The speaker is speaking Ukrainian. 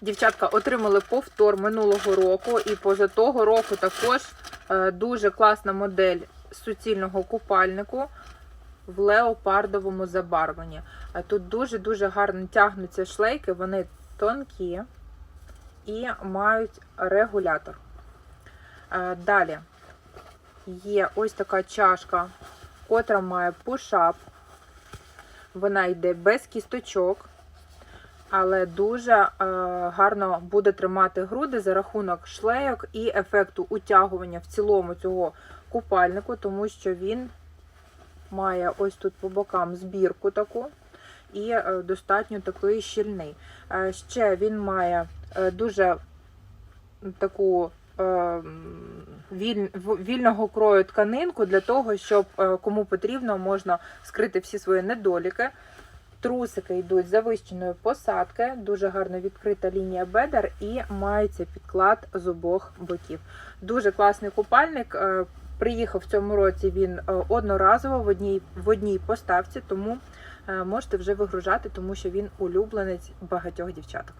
Дівчатка отримали повтор минулого року, і поза того року також е, дуже класна модель суцільного купальнику в леопардовому забарвленні. Е, Тут дуже-дуже гарно тягнуться шлейки, вони тонкі і мають регулятор. Е, Далі є ось така чашка, котра має пушап. Вона йде без кісточок, але дуже е, гарно буде тримати груди за рахунок шлейок і ефекту утягування в цілому цього купальнику, тому що він має ось тут по бокам збірку таку і е, достатньо такий щільний. Е, ще він має е, дуже таку е, віль- вільного крою тканинку для того, щоб е, кому потрібно, можна скрити всі свої недоліки. Трусики йдуть завищеною посадки, дуже гарно відкрита лінія бедер і мається підклад з обох боків. Дуже класний купальник. е, Приїхав в цьому році він е, одноразово в одній, в одній поставці, тому е, можете вже вигружати, тому що він улюбленець багатьох дівчаток.